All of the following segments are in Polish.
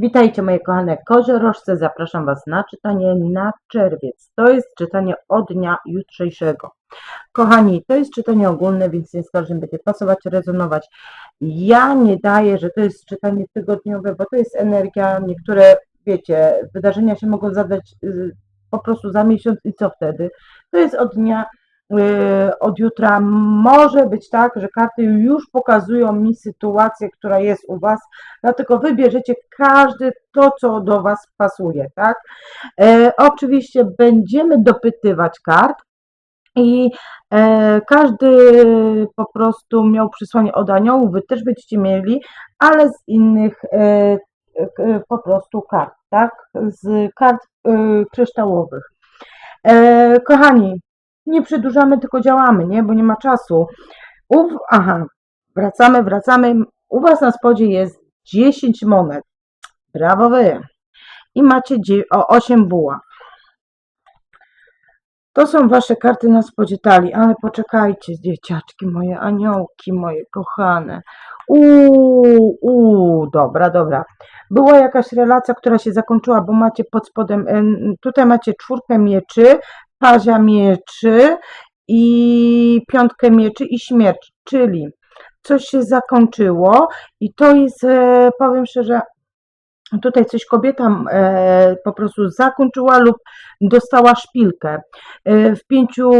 Witajcie moje kochane koziorożce, zapraszam Was na czytanie na czerwiec. To jest czytanie od dnia jutrzejszego. Kochani, to jest czytanie ogólne, więc nie z każdym będzie pasować, rezonować. Ja nie daję, że to jest czytanie tygodniowe, bo to jest energia, niektóre, wiecie, wydarzenia się mogą zadać y, po prostu za miesiąc i co wtedy? To jest od dnia od jutra może być tak, że karty już pokazują mi sytuację, która jest u Was, dlatego wybierzecie każdy to, co do Was pasuje, tak? E, oczywiście będziemy dopytywać kart i e, każdy po prostu miał przysłanie od aniołów, Wy też będziecie mieli, ale z innych e, po prostu kart, tak? Z kart kryształowych. Kochani, nie przedłużamy, tylko działamy, nie? Bo nie ma czasu. Aha, wracamy, wracamy. U Was na spodzie jest 10 monet. Brawo Wy. I macie dzie- o 8 buław. To są Wasze karty na spodzie talii, ale poczekajcie, dzieciaczki, moje aniołki, moje kochane. Uuu, uuu, dobra, dobra. Była jakaś relacja, która się zakończyła, bo macie pod spodem, em, tutaj macie czwórkę mieczy, pazia mieczy i piątkę mieczy i śmierć, czyli coś się zakończyło i to jest, e, powiem szczerze, tutaj coś kobieta e, po prostu zakończyła lub dostała szpilkę e, w pięciu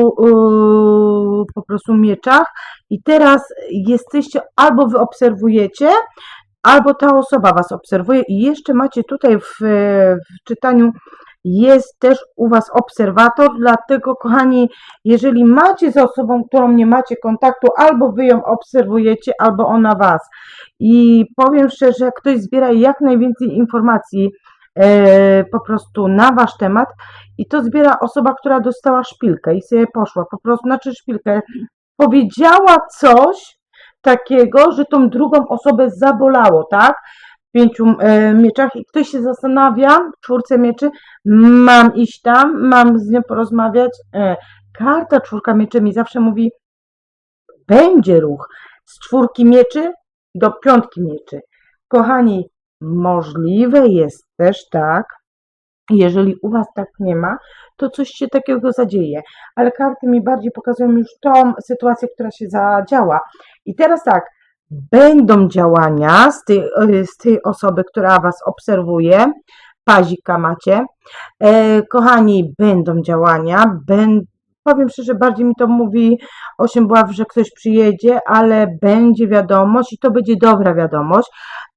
po prostu mieczach i teraz jesteście albo wy obserwujecie, albo ta osoba was obserwuje i jeszcze macie tutaj w, w czytaniu jest też u Was obserwator, dlatego kochani, jeżeli macie z osobą, którą nie macie kontaktu, albo Wy ją obserwujecie, albo ona Was. I powiem szczerze, jak ktoś zbiera jak najwięcej informacji e, po prostu na Wasz temat i to zbiera osoba, która dostała szpilkę i sobie poszła, po prostu, znaczy szpilkę, powiedziała coś takiego, że tą drugą osobę zabolało, tak? Pięciu e, mieczach i ktoś się zastanawia, czwórce mieczy, mam iść tam, mam z nią porozmawiać. E, karta czwórka mieczy mi zawsze mówi, będzie ruch z czwórki mieczy do piątki mieczy. Kochani, możliwe jest też tak, jeżeli u Was tak nie ma, to coś się takiego zadzieje. Ale karty mi bardziej pokazują już tą sytuację, która się zadziała. I teraz tak, będą działania z tej, e, z tej osoby, która Was obserwuje. Pazika macie. E, kochani, będą działania. Powiem szczerze, bardziej mi to mówi 8 buław, że ktoś przyjedzie, ale będzie wiadomość i to będzie dobra wiadomość,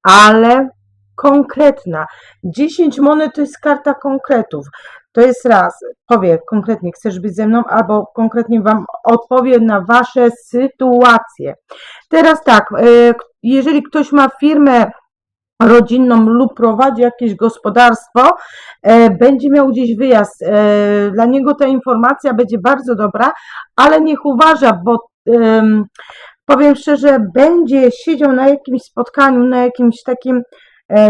ale konkretna. 10 monet to jest karta konkretów. To jest raz, powie konkretnie, chcesz być ze mną, albo konkretnie Wam odpowie na Wasze sytuacje. Teraz tak, e, jeżeli ktoś ma firmę rodzinną lub prowadzi jakieś gospodarstwo, e, będzie miał gdzieś wyjazd. E, dla niego ta informacja będzie bardzo dobra, ale niech uważa, bo em, powiem szczerze, będzie siedział na jakimś spotkaniu, na jakimś takim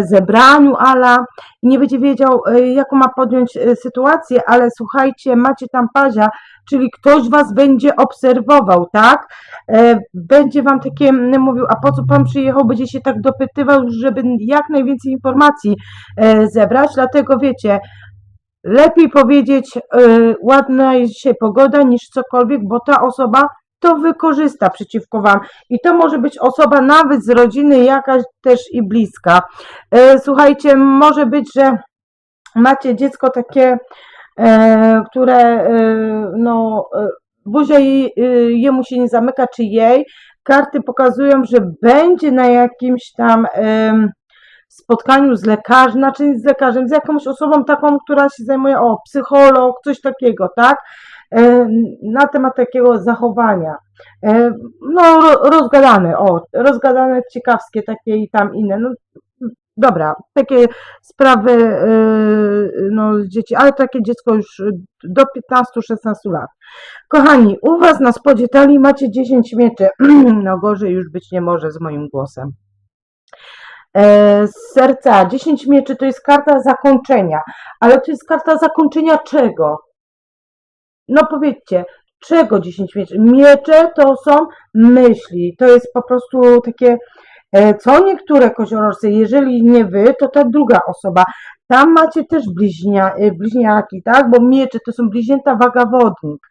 zebraniu ala i nie będzie wiedział, e, jaką ma podjąć e, sytuację, ale słuchajcie, macie tam pazia, czyli ktoś was będzie obserwował, tak? E, Będzie wam takie mm, mówił, a po co pan przyjechał, będzie się tak dopytywał, żeby jak najwięcej informacji e, zebrać, dlatego wiecie, lepiej powiedzieć, e, ładna jest dzisiaj pogoda niż cokolwiek, bo ta osoba to wykorzysta przeciwko Wam. I to może być osoba nawet z rodziny, jakaś też i bliska. E, Słuchajcie, może być, że macie dziecko takie, e, które e, no, buzia jemu się nie zamyka, czy jej. Karty pokazują, że będzie na jakimś tam spotkaniu z lekarzem, znaczy z lekarzem, z jakąś osobą taką, która się zajmuje, o, psycholog, coś takiego, tak? E, Na temat takiego zachowania. E, No, ro- rozgadane, o, rozgadane, ciekawskie, takie i tam inne. No, dobra, takie sprawy, e, no, dzieci, ale takie dziecko już do 15-16 lat. Kochani, u Was na spodzie talii macie 10 mieczy. No, gorzej już być nie może z moim głosem. Z serca 10 mieczy to jest karta zakończenia, ale to jest karta zakończenia czego? No powiedzcie, czego 10 mieczy? Miecze to są myśli, to jest po prostu takie E, Co niektóre koziorożce, jeżeli nie wy, to ta druga osoba. Tam macie też bliźnia, e, bliźniaki, tak? Bo miecze to są bliźnięta waga wodnik.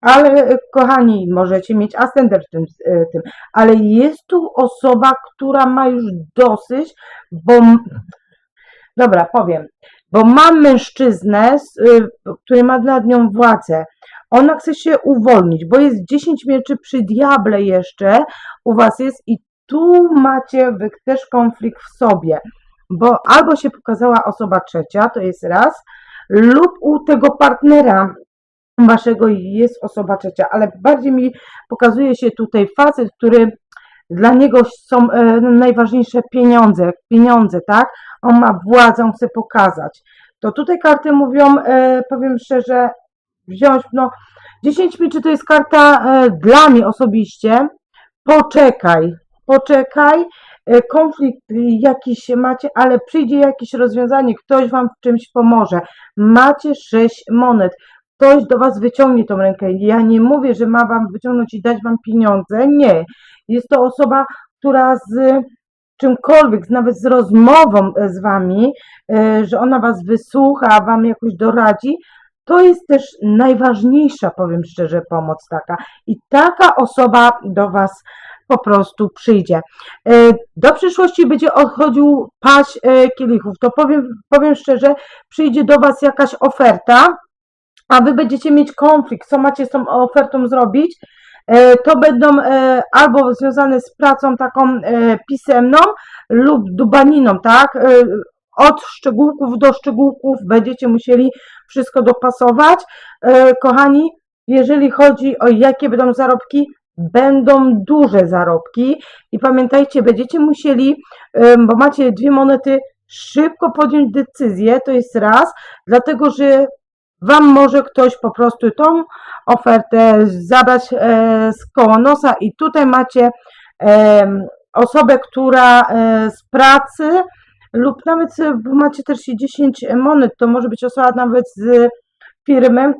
Ale e, kochani, możecie mieć ascendent w tym, tym. Ale jest tu osoba, która ma już dosyć, bo dobra, powiem, bo ma mężczyznę, y, który ma nad nią władzę. Ona chce się uwolnić, bo jest 10 mieczy przy diable jeszcze u was jest i tu macie wy też konflikt w sobie, bo albo się pokazała osoba trzecia, to jest raz, lub u tego partnera waszego jest osoba trzecia, ale bardziej mi pokazuje się tutaj facet, który dla niego są e, najważniejsze pieniądze, pieniądze, tak? On ma władzę, on chce pokazać. To tutaj karty mówią, e, powiem szczerze, wziąć, no 10 mieczy to jest karta e, dla mnie osobiście, poczekaj, poczekaj, konflikt jakiś macie, ale przyjdzie jakieś rozwiązanie, ktoś wam w czymś pomoże. Macie 6 monet, ktoś do was wyciągnie tą rękę. Ja nie mówię, że ma wam wyciągnąć i dać wam pieniądze, nie. Jest to osoba, która z czymkolwiek, nawet z rozmową e, z wami, e, że ona was wysłucha, wam jakoś doradzi, to jest też najważniejsza, powiem szczerze, pomoc taka. I taka osoba do was po prostu przyjdzie. E, Do przyszłości będzie odchodził paść kielichów. To powiem, powiem szczerze, przyjdzie do was jakaś oferta, a wy będziecie mieć konflikt, co macie z tą ofertą zrobić, e, to będą e, albo związane z pracą taką e, pisemną lub dubaniną, tak? Od szczegółków do szczegółków będziecie musieli wszystko dopasować. Kochani, jeżeli chodzi o jakie będą zarobki, będą duże zarobki i pamiętajcie, będziecie musieli, bo macie dwie monety, szybko podjąć decyzję, to jest raz, dlatego że Wam może ktoś po prostu tą ofertę zabrać e, z koło nosa i tutaj macie em, osobę, która e, z pracy lub nawet e, macie też i 10 monet, to może być osoba nawet z firmy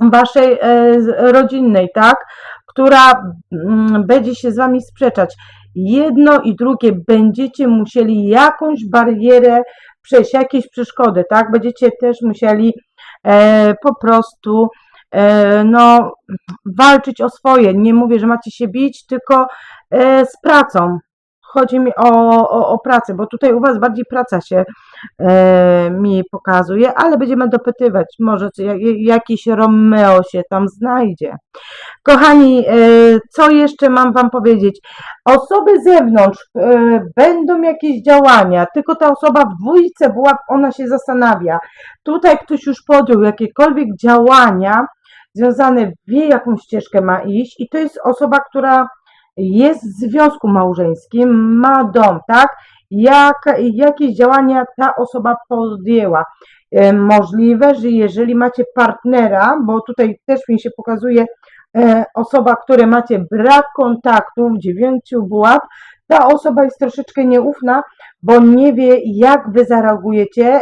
waszej e, rodzinnej, tak, która mm, będzie się z wami sprzeczać. Jedno i drugie będziecie musieli jakąś barierę przejść, jakieś przeszkody, tak, będziecie też musieli e, po prostu e, no, walczyć o swoje. Nie mówię, że macie się bić, tylko e, z pracą. Chodzi mi o, o, o pracę, bo tutaj u Was bardziej praca się e, mi pokazuje, ale będziemy dopytywać. Może jak- jakiś Romeo się tam znajdzie. Kochani, e, co jeszcze mam Wam powiedzieć? Osoby z zewnątrz e, będą jakieś działania, tylko ta osoba w dwójce była, ona się zastanawia. Tutaj ktoś już podjął jakiekolwiek działania związane, wie jaką ścieżkę ma iść i to jest osoba, która jest w związku małżeńskim, ma dom, tak? Jak, jakieś działania ta osoba podjęła. E, Możliwe, że jeżeli macie partnera, bo tutaj też mi się pokazuje e, osoba, które macie brak kontaktu w dziewięciu buław, ta osoba jest troszeczkę nieufna, bo nie wie, jak wy zareagujecie, e,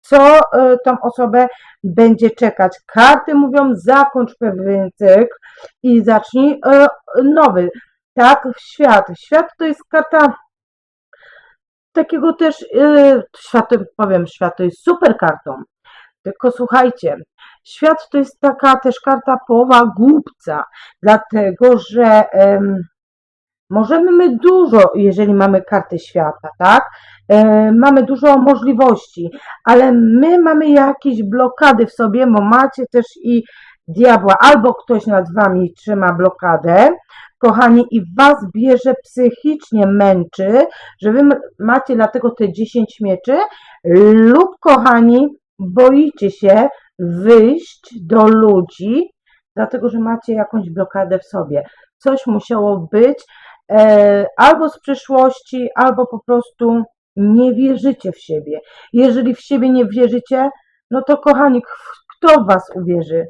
co tą osobę będzie czekać. Karty mówią, zakończ pewien cykl i zacznij nowy. Tak, świat. Świat to jest karta takiego też, e, świat, powiem, świat to jest super kartą. Tylko słuchajcie, świat to jest taka też karta połowa głupca, dlatego że em, możemy my dużo, jeżeli mamy karty świata, tak? E, mamy dużo możliwości, ale my mamy jakieś blokady w sobie, bo macie też i diabła, albo ktoś nad wami trzyma blokadę, kochani, i was bierze psychicznie męczy, że wy macie dlatego te 10 mieczy, lub kochani, boicie się wyjść do ludzi, dlatego że macie jakąś blokadę w sobie. Coś musiało być e, albo z przeszłości, albo po prostu nie wierzycie w siebie. Jeżeli w siebie nie wierzycie, no to kochani, kto w was uwierzy?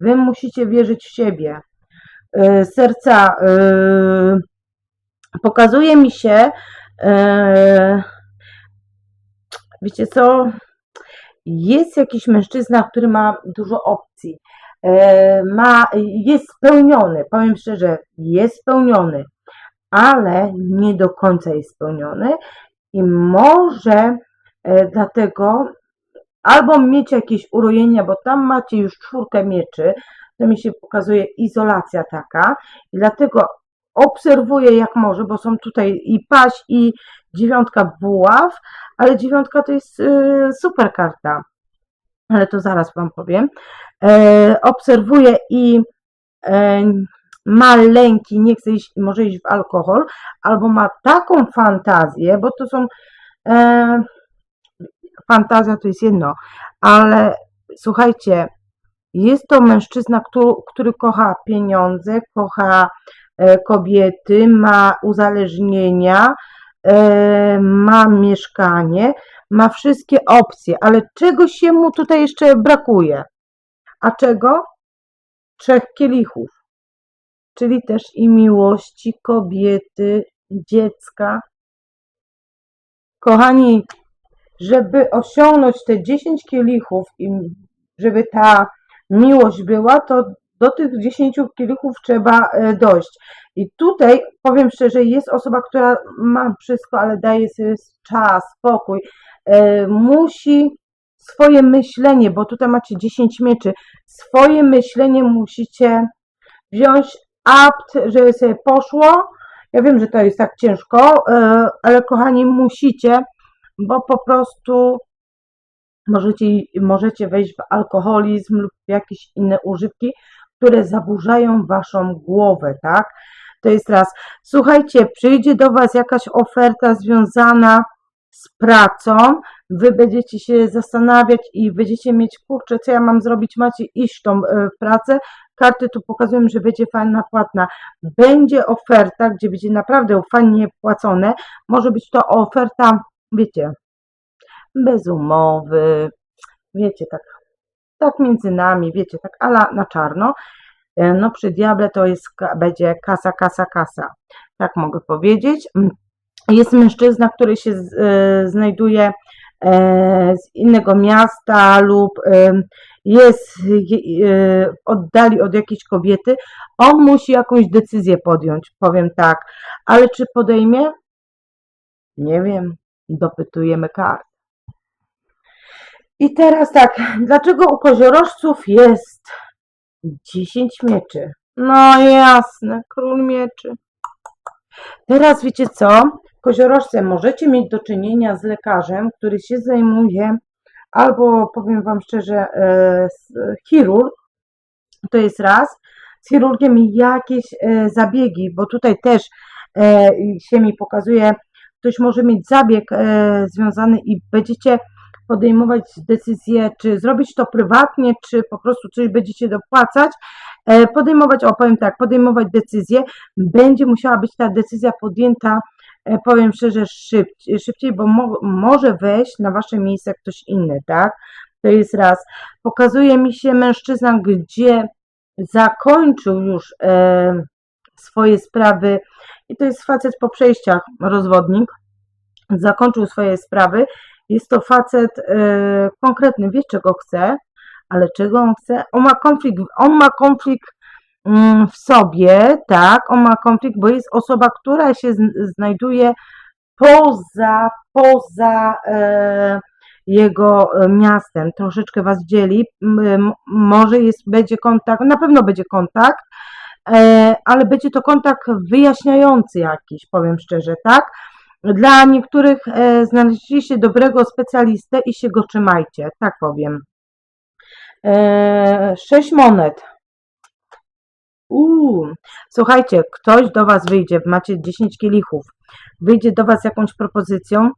Wy musicie wierzyć w siebie. E, serca e, pokazuje mi się, e, wiecie co, jest jakiś mężczyzna, który ma dużo opcji, ma, jest spełniony, powiem szczerze, jest spełniony, ale nie do końca jest spełniony i może dlatego albo mieć jakieś urojenia, bo tam macie już czwórkę mieczy, to mi się pokazuje izolacja taka i dlatego obserwuję jak może, bo są tutaj i paź i dziewiątka buław, ale dziewiątka to jest y, super karta, ale to zaraz Wam powiem. E, obserwuję i e, ma lęki, nie chce iść, może iść w alkohol, albo ma taką fantazję, bo to są e, fantazja to jest jedno, ale słuchajcie, jest to mężczyzna, który, który kocha pieniądze, kocha e, kobiety, ma uzależnienia, e, ma mieszkanie, ma wszystkie opcje, ale czegoś się mu tutaj jeszcze brakuje. A czego? Trzech kielichów, czyli też i miłości kobiety, dziecka. Kochani, żeby osiągnąć te 10 kielichów i żeby ta miłość była, to do tych 10 kielichów trzeba e, dojść. I tutaj powiem szczerze, jest osoba, która ma wszystko, ale daje sobie czas, spokój. E, musi swoje myślenie, bo tutaj macie 10 mieczy, swoje myślenie musicie wziąć apt, żeby sobie poszło. Ja wiem, że to jest tak ciężko, e, ale kochani, musicie bo po prostu możecie, możecie wejść w alkoholizm lub w jakieś inne używki, które zaburzają waszą głowę, tak? To jest raz. Słuchajcie, przyjdzie do was jakaś oferta związana z pracą, wy będziecie się zastanawiać i będziecie mieć, kurczę, co ja mam zrobić, macie iść tą e, pracę, karty tu pokazują, że będzie fajna płatna. Będzie oferta, gdzie będzie naprawdę fajnie płacone, może być to oferta wiecie, bez umowy, wiecie, tak, tak między nami, wiecie, tak ala na czarno. E, no przy diable to jest, będzie kasa, kasa, kasa. Tak mogę powiedzieć. Jest mężczyzna, który się z, e, znajduje e, z innego miasta lub e, jest e, oddali od jakiejś kobiety, on musi jakąś decyzję podjąć, powiem tak. Ale czy podejmie? Nie wiem dopytujemy kart. I teraz tak, dlaczego u koziorożców jest 10 mieczy? No jasne, król mieczy. Teraz wiecie co? Koziorożce możecie mieć do czynienia z lekarzem, który się zajmuje, albo powiem Wam szczerze, e, chirurg, to jest raz, z chirurgiem jakieś e, zabiegi, bo tutaj też e, się mi pokazuje ktoś może mieć zabieg e, związany i będziecie podejmować decyzję, czy zrobić to prywatnie, czy po prostu coś będziecie dopłacać, e, podejmować, opowiem tak, podejmować decyzję, będzie musiała być ta decyzja podjęta, e, powiem szczerze, szybciej, szybciej bo mo może wejść na wasze miejsce ktoś inny, tak? To jest raz. Pokazuje mi się mężczyzna, gdzie zakończył już e, swoje sprawy i to jest facet po przejściach, rozwodnik, zakończył swoje sprawy. Jest to facet yy, konkretny, wie czego chce, ale czego on chce? On ma konflikt, on ma konflikt yy, w sobie, tak, on ma konflikt, bo jest osoba, która się znajduje poza, poza yy, jego miastem, troszeczkę was dzieli, może jest, będzie kontakt, na pewno będzie kontakt, E, ale będzie to kontakt wyjaśniający jakiś, powiem szczerze, tak? Dla niektórych e, znaleźliście dobrego specjalistę i się go trzymajcie, tak powiem. E, sześć monet. Uuu, słuchajcie, ktoś do Was wyjdzie, macie 10 kielichów, wyjdzie do Was jakąś propozycją,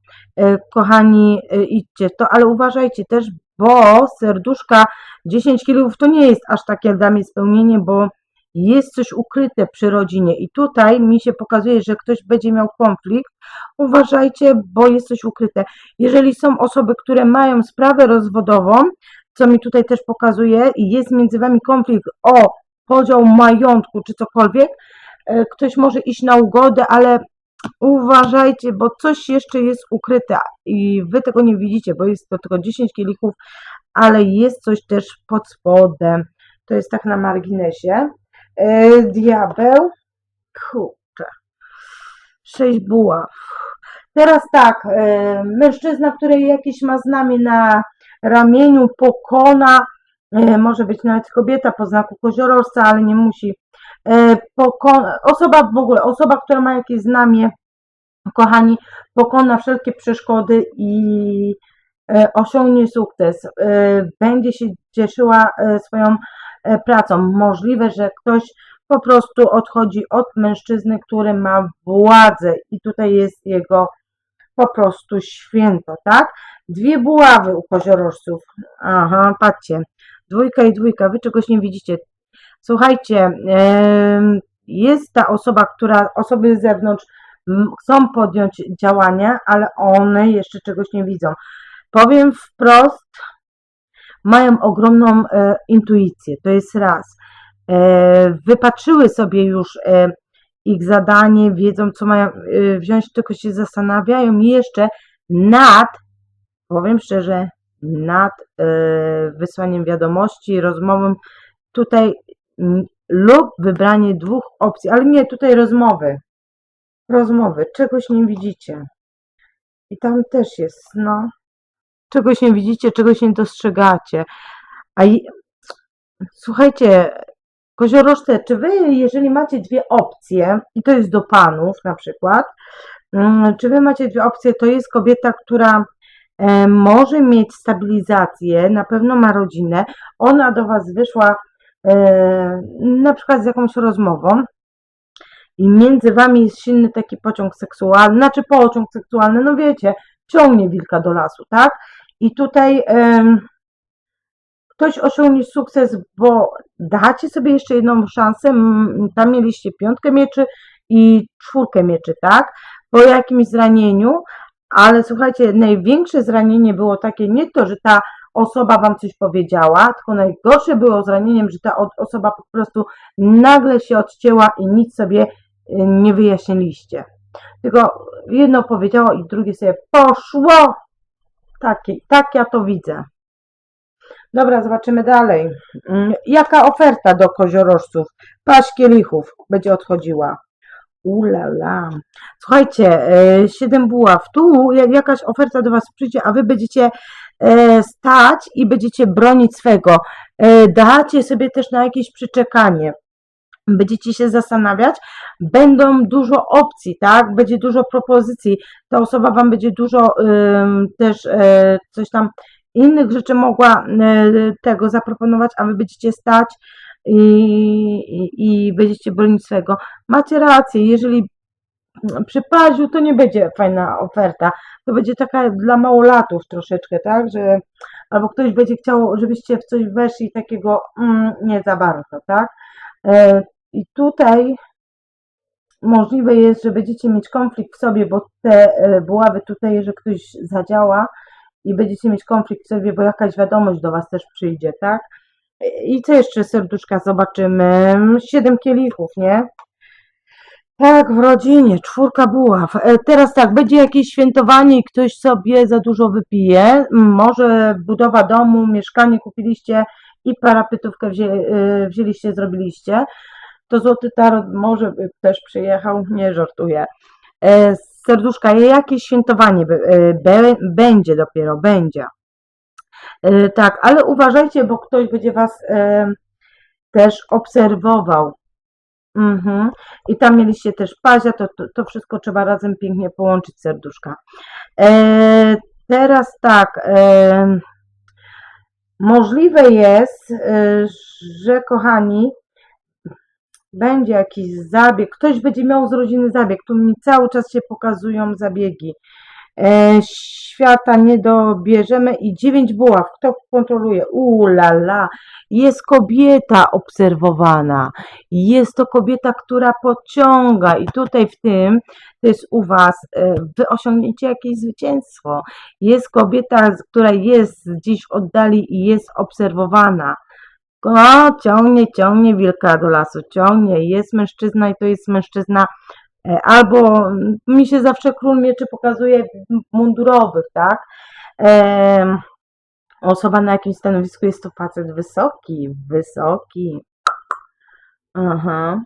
kochani, idźcie to, ale uważajcie też, bo serduszka 10 kielichów to nie jest aż takie dla mnie spełnienie, bo jest coś ukryte przy rodzinie i tutaj mi się pokazuje, że ktoś będzie miał konflikt, uważajcie, bo jest coś ukryte. Jeżeli są osoby, które mają sprawę rozwodową, co mi tutaj też pokazuje, i jest między wami konflikt o podział majątku czy cokolwiek, e, ktoś może iść na ugodę, ale uważajcie, bo coś jeszcze jest ukryte i wy tego nie widzicie, bo jest to tylko 10 kielichów, ale jest coś też pod spodem. To jest tak na marginesie. E, diabeł. Kurczę. Sześć buław. Teraz tak, e, mężczyzna, który jakieś ma znamie na ramieniu, pokona, e, może być nawet kobieta po znaku koziorożca, ale nie musi. Pokona, osoba w ogóle, osoba, która ma jakieś znamie, kochani, pokona wszelkie przeszkody i osiągnie sukces. Będzie się cieszyła swoją pracą. Możliwe, że ktoś po prostu odchodzi od mężczyzny, który ma władzę i tutaj jest jego po prostu święto, tak? Dwie buławy u koziorożców. Aha, patrzcie. Dwójka i dwójka. Wy czegoś nie widzicie. Słuchajcie, jest ta osoba, która, osoby z zewnątrz chcą podjąć działania, ale one jeszcze czegoś nie widzą. Powiem wprost, mają ogromną e, intuicję. To jest raz. E, wypatrzyły sobie już e, ich zadanie, wiedzą, co mają e, wziąć, tylko się zastanawiają jeszcze nad, powiem szczerze, nad e, wysłaniem wiadomości, rozmową tutaj mm, lub wybranie dwóch opcji, ale nie, tutaj rozmowy. Rozmowy, czegoś nie widzicie. I tam też jest, no. Czegoś nie widzicie, czegoś nie dostrzegacie. A i, słuchajcie, koziorożce, czy wy, jeżeli macie dwie opcje, i to jest do panów na przykład, mm, czy wy macie dwie opcje, to jest kobieta, która e, może mieć stabilizację, na pewno ma rodzinę, ona do was wyszła e, na przykład z jakąś rozmową i między wami jest silny taki pociąg seksualny, znaczy pociąg seksualny, no wiecie, ciągnie wilka do lasu, tak? I tutaj em, ktoś osiągnie sukces, bo dacie sobie jeszcze jedną szansę, tam mieliście piątkę mieczy i czwórkę mieczy, tak? Po jakimś zranieniu, ale słuchajcie, największe zranienie było takie nie to, że ta osoba wam coś powiedziała, tylko najgorsze było zranieniem, że ta osoba po prostu nagle się odcięła i nic sobie y, nie wyjaśniliście. Tylko jedno powiedziało i drugie sobie poszło. Takie, tak ja to widzę. Dobra, zobaczymy dalej. Mm, Jaka oferta do koziorożców? Paść kielichów będzie odchodziła. Ulala. Słuchajcie, e, siedem buław. Tu jak jakaś oferta do Was przyjdzie, a Wy będziecie e, stać i będziecie bronić swego. E, Dacie sobie też na jakieś przyczekanie. Będziecie się zastanawiać, będą dużo opcji, tak? Będzie dużo propozycji. Ta osoba Wam będzie dużo też e, coś tam innych rzeczy mogła e, tego zaproponować, a Wy będziecie stać i, i, i będziecie bronić swego. Macie rację, jeżeli przy paziu to nie będzie fajna oferta. To będzie taka dla małolatów troszeczkę, tak? Że albo ktoś będzie chciał, żebyście w coś weszli takiego mm, nie za bardzo, tak? I tutaj możliwe jest, że będziecie mieć konflikt w sobie, bo te e, buławy tutaj, że ktoś zadziała i będziecie mieć konflikt w sobie, bo jakaś wiadomość do Was też przyjdzie, tak? I co jeszcze serduszka zobaczymy? Siedem kielichów, nie? Tak, w rodzinie, czwórka buław. E, Teraz tak, będzie jakieś świętowanie i ktoś sobie za dużo wypije. M, Może budowa domu, mieszkanie kupiliście i parapetówkę wzię, e, wzięliście, zrobiliście. To Złoty Tarot może by też przyjechał, nie żartuję. E, Serduszka, jakieś świętowanie e, będzie dopiero, będzie. E, Tak, ale uważajcie, bo ktoś będzie was też obserwował. Mhm. I tam mieliście też pazia, to, to, to wszystko trzeba razem pięknie połączyć, serduszka. E, teraz tak, e, możliwe jest, e, że kochani, będzie jakiś zabieg, ktoś będzie miał z rodziny zabieg, tu mi cały czas się pokazują zabiegi. E, świata nie dobierzemy i dziewięć buław, kto kontroluje? Ulala, jest kobieta obserwowana, jest to kobieta, która pociąga i tutaj w tym, to jest u Was, e, Wy osiągniecie jakieś zwycięstwo. Jest kobieta, która jest gdzieś w oddali i jest obserwowana. O, ciągnie, ciągnie wilka do lasu, ciągnie. Jest mężczyzna i to jest mężczyzna e, albo mi się zawsze król mieczy pokazuje mundurowych, tak? Em, osoba na jakimś stanowisku jest to facet wysoki, wysoki. Aha.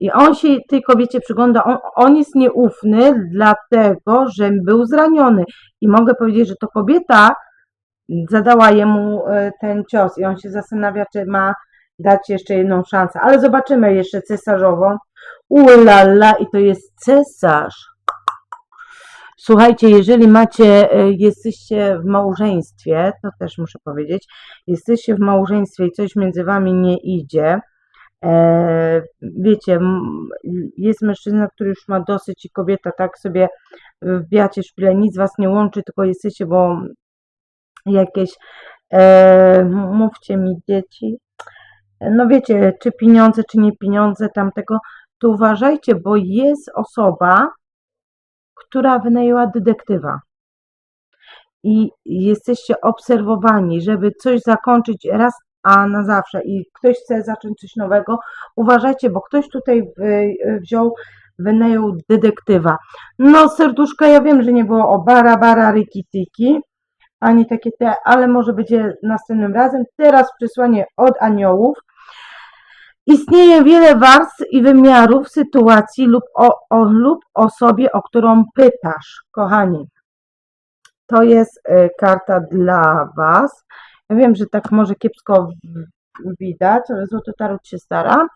I on się tej kobiecie przygląda, on, on jest nieufny, dlatego, że był zraniony. I mogę powiedzieć, że to kobieta zadała jemu e, ten cios i on się zastanawia, czy ma dać jeszcze jedną szansę. Ale zobaczymy jeszcze cesarzową. Ulala, i to jest cesarz. Słuchajcie, jeżeli macie, e, jesteście w małżeństwie, to też muszę powiedzieć, jesteście w małżeństwie i coś między wami nie idzie, e, wiecie, jest mężczyzna, który już ma dosyć i kobieta tak sobie wbijacie szpilę, nic was nie łączy, tylko jesteście, bo jakieś, e, mówcie mi dzieci, no wiecie, czy pieniądze, czy nie pieniądze tamtego, to uważajcie, bo jest osoba, która wynajęła detektywa. I jesteście obserwowani, żeby coś zakończyć raz, a na zawsze. I ktoś chce zacząć coś nowego. Uważajcie, bo ktoś tutaj wy, wziął, wynajął detektywa. No, serduszka, ja wiem, że nie było o bara, bara, riki, tiki, ani takie te, ale może będzie następnym razem. Teraz przesłanie od aniołów. Istnieje wiele warstw i wymiarów sytuacji lub, o, o, lub osobie, o którą pytasz, kochani. To jest y, karta dla Was. Ja wiem, że tak może kiepsko widać, ale Złoty Tarot się stara.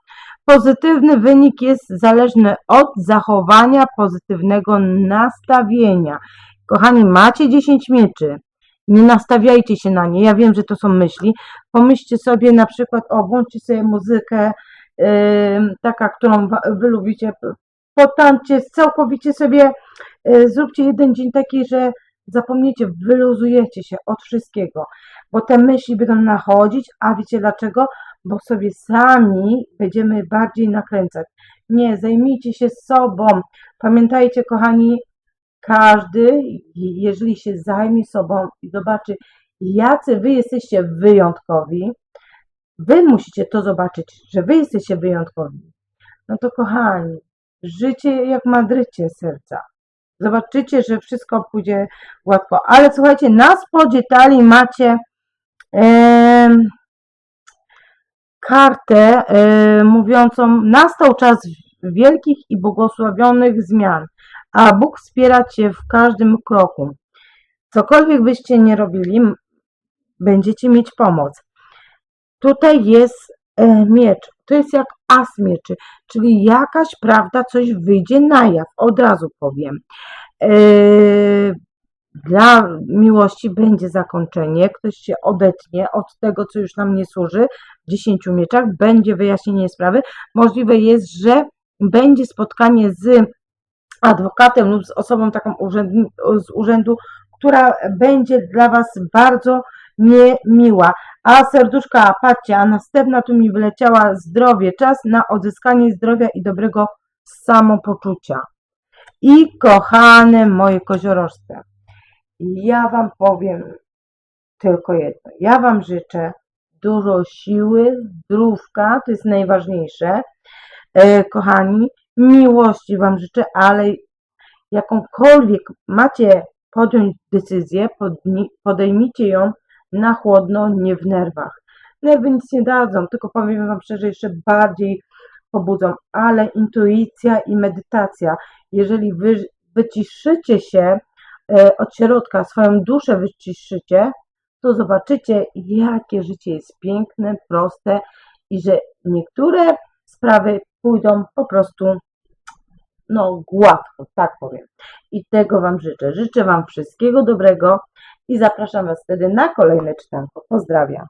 Pozytywny wynik jest zależny od zachowania pozytywnego nastawienia. Kochani, macie 10 mieczy. Nie nastawiajcie się na nie. Ja wiem, że to są myśli. Pomyślcie sobie na przykład, o, włączcie sobie muzykę, yy, taka, którą wy lubicie. Potańczcie, całkowicie sobie, yy, zróbcie jeden dzień taki, że zapomniecie, wyluzujecie się od wszystkiego, bo te myśli będą nachodzić, a wiecie dlaczego? Bo sobie sami będziemy bardziej nakręcać. Nie, zajmijcie się sobą. Pamiętajcie, kochani, każdy, jeżeli się zajmie sobą i zobaczy, jacy wy jesteście wyjątkowi, wy musicie to zobaczyć, że wy jesteście wyjątkowi. No to kochani, życie jak Madrycie serca. Zobaczycie, że wszystko pójdzie łatwo. Ale słuchajcie, na spodzie talii macie em, kartę e, mówiącą nastał czas wielkich i błogosławionych zmian, a Bóg wspiera Cię w każdym kroku. Cokolwiek byście nie robili, będziecie mieć pomoc. Tutaj jest e, miecz. To jest jak as mieczy, czyli jakaś prawda, coś wyjdzie na jaw. Od razu powiem. E, dla miłości będzie zakończenie, ktoś się odetnie od tego, co już nam nie służy. W 10 mieczach będzie wyjaśnienie sprawy. Możliwe jest, że będzie spotkanie z adwokatem lub z osobą taką z urzędu, która będzie dla Was bardzo niemiła. A serduszka, patrzcie, a następna tu mi wyleciała zdrowie, czas na odzyskanie zdrowia i dobrego samopoczucia. I kochane moje koziorożce, ja Wam powiem tylko jedno. Ja Wam życzę dużo siły, zdrówka, to jest najważniejsze. E, kochani, miłości Wam życzę, ale jakąkolwiek macie podjąć decyzję, podejmijcie ją na chłodno, nie w nerwach. Nerwy nic nie dadzą, tylko powiem Wam szczerze, jeszcze bardziej pobudzą, ale intuicja i medytacja, jeżeli wy wyciszycie się e, od środka, swoją duszę wyciszycie, to zobaczycie, jakie życie jest piękne, proste i że niektóre sprawy pójdą po prostu no gładko, tak powiem. I tego Wam życzę. Życzę Wam wszystkiego dobrego i zapraszam Was wtedy na kolejne czytanko. Pozdrawiam.